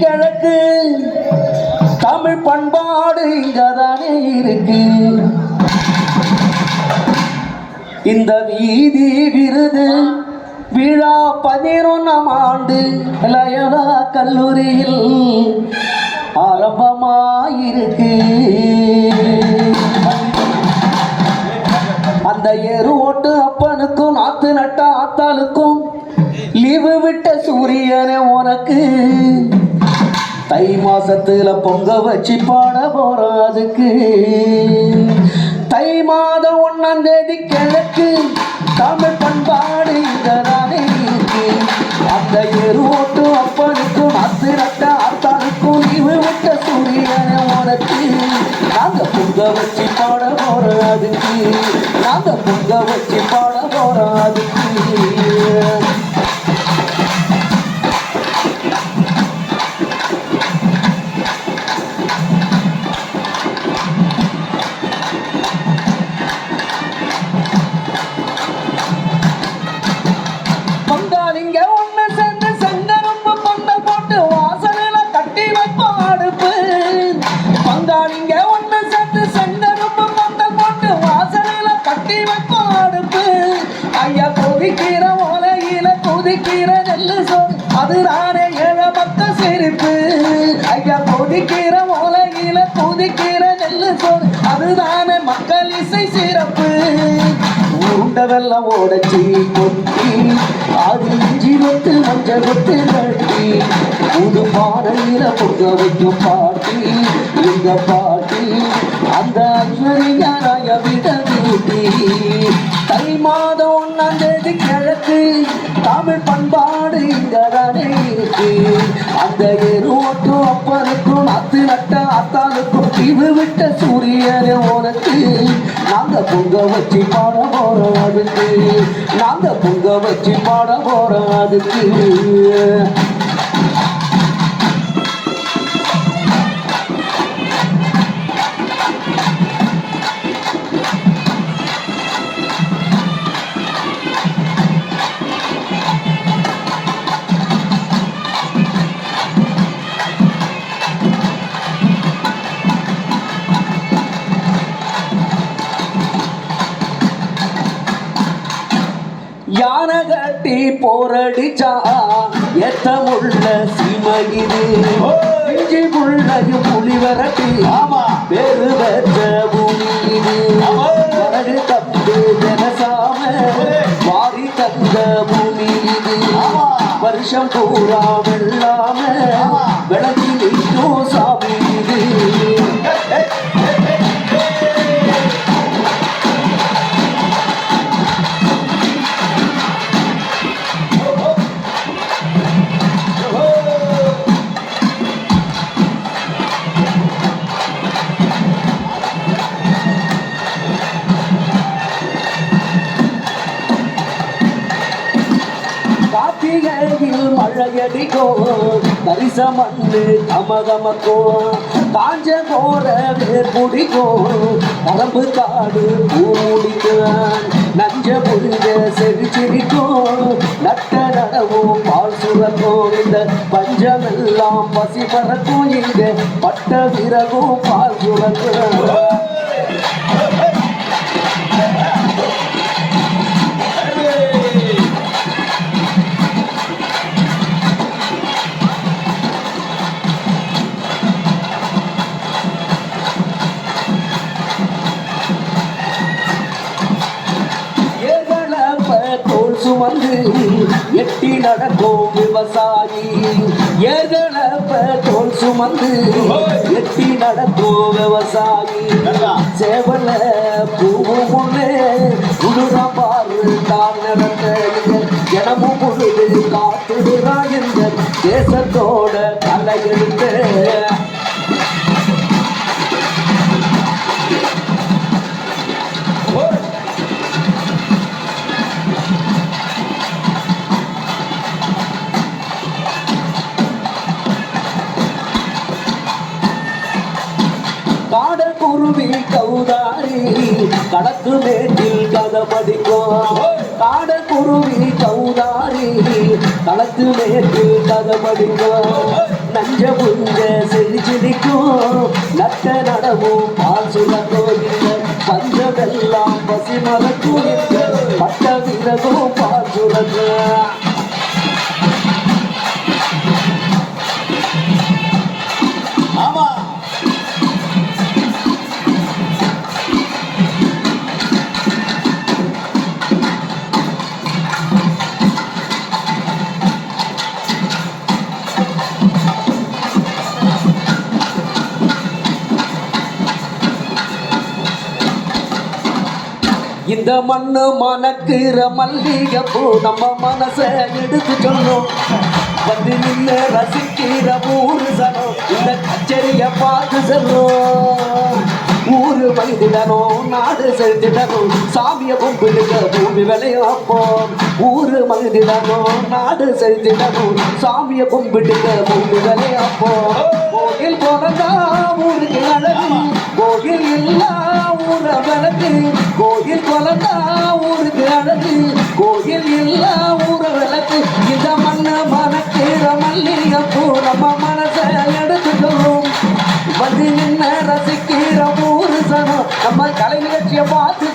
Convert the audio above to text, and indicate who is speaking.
Speaker 1: கிழக்கு. தமிழ் பண்பாடு இங்கதானே இருக்கு. இந்த வீதி விருது விழா பதினொன்னாம் ஆண்டு லயனா கல்லூரியில் ஆரம்பமாயிருக்கு. அந்த எரு ஓட்டு அப்பனுக்கும் நாத்து நட்ட ஆத்தாளுக்கும் லீவு விட்ட சூரியனே உனக்கு. தை மாசத்துல பொங்க வச்சு பாட போறோம் அதுக்கு தை மாதம் ஒன்னாம் தேதி கிழக்கு தமிழ் பண்பாடு இங்கதானே அந்த எரு அப்பனுக்கும் நாத்து நட்ட ஆத்தாளுக்கும் லீவு விட்ட சூரியனே உனக்கு. நாங்க பொங்க வச்சு பாட போறோம் அதுக்கு நாங்க பொங்க வச்சு பாட போறோம் அதுக்கு அதுதானே ஏழ பக்க சிரிப்பு. ஐயா கொதிக்கிற உலகில கொதிக்கிற நெல்லு சோறு. அதுதானே மக்கள் இசை சிறப்பு. உருண்ட ஓடச்சி கொட்டி அது இஞ்சி கொத்து மஞ்சள் கொத்து கட்டி புது பானையில பொங்க வைக்கும் பாட்டி இந்த பாட்டி அந்த ஐஸ்வர்யாராய விட வீட்டி தை மாதம் ஒன்னாம் தேதி கிழக்கு தமிழ் பண்பாடு இங்கதானே இருக்கு. அந்த எருவோட்டு அப்பனுக்கும் அத்து நட்ட அத்தாளுக்கும் தீவு விட்ட சூரியன் உனக்கு. நாங்க பொங்க வச்சு பாட போறோம் அதுக்கு. நாங்க பொங்க வச்சு பாட போறோம் அதுக்கு. யானை கட்டி போரடிச்சா எத்தமுள்ள சீமை இது இஞ்சி புள்ளையும் புலி வரட்டி
Speaker 2: ஆமா.
Speaker 1: பேரு பெற்ற பூமி இது. வரகு தப்பு ஜனசாம வாரி தந்த பூமி இது. வருஷம் பூரா வெள்ளாம கார்த்திகையில் தரிசமந்து தமதமக்கோ காஞ்ச போற வேர் குடிக்கோ நரம்பு காடு பூடிக்கும் நஞ்ச புரிஞ்ச செவிச்சிரிக்கோ நட்ட நடவும் பால் சுரக்கும் இந்த பஞ்சமெல்லாம் பசி பறக்கும் இங்க பட்ட விறகும் பால் சுரக்கும் சுமந்து எட்டி நடக்கும் விவசாயி. ஏகலப்ப தோல் சுமந்து எட்டி நடக்கும் விவசாயி. சேவல பூவு முன்னே உடுறா பாரு தான் நடந்த ஜனமும் பொழுது காத்துடுறா என்ற தேசத்தோட தலையெழுத்து. காட கௌதாரி கடக்கு மேட்டில் கதை காட குருவி கௌதாரி களத்து மேட்டில் கதை நஞ்ச புஞ்ச செழிச்சிடிக்கும் நட்ட நடவும் பால் சுட பஞ்சமெல்லாம் பசி மறக்குவிந்த பட்ட விரகும் பால் சுரங்க இந்த மண்ணு மணக்கிற மல்லிகை பூ நம்ம மனச எடுத்து சொல்லும். வந்து நின்று ரசிக்கிற ஊரு சனம் இந்த கச்சேரிய பார்த்து செல்லும். ஊரு மகிழ்ந்திடணும் நாடு செலுத்திடணும் சாமிய கும்பிடுங்க பூமி விளையாப்போம் ஊரு மகிழ்ந்திடணும் நாடு செலுத்திடணும் சாமிய கும்பிடுங்க பூமி விளையாப்போம் கோயில் போனதா வந்து நின்ன ரசிக்கிற ஊரு சனம் நம்ம கலை நிகழ்ச்சியை பார்த்து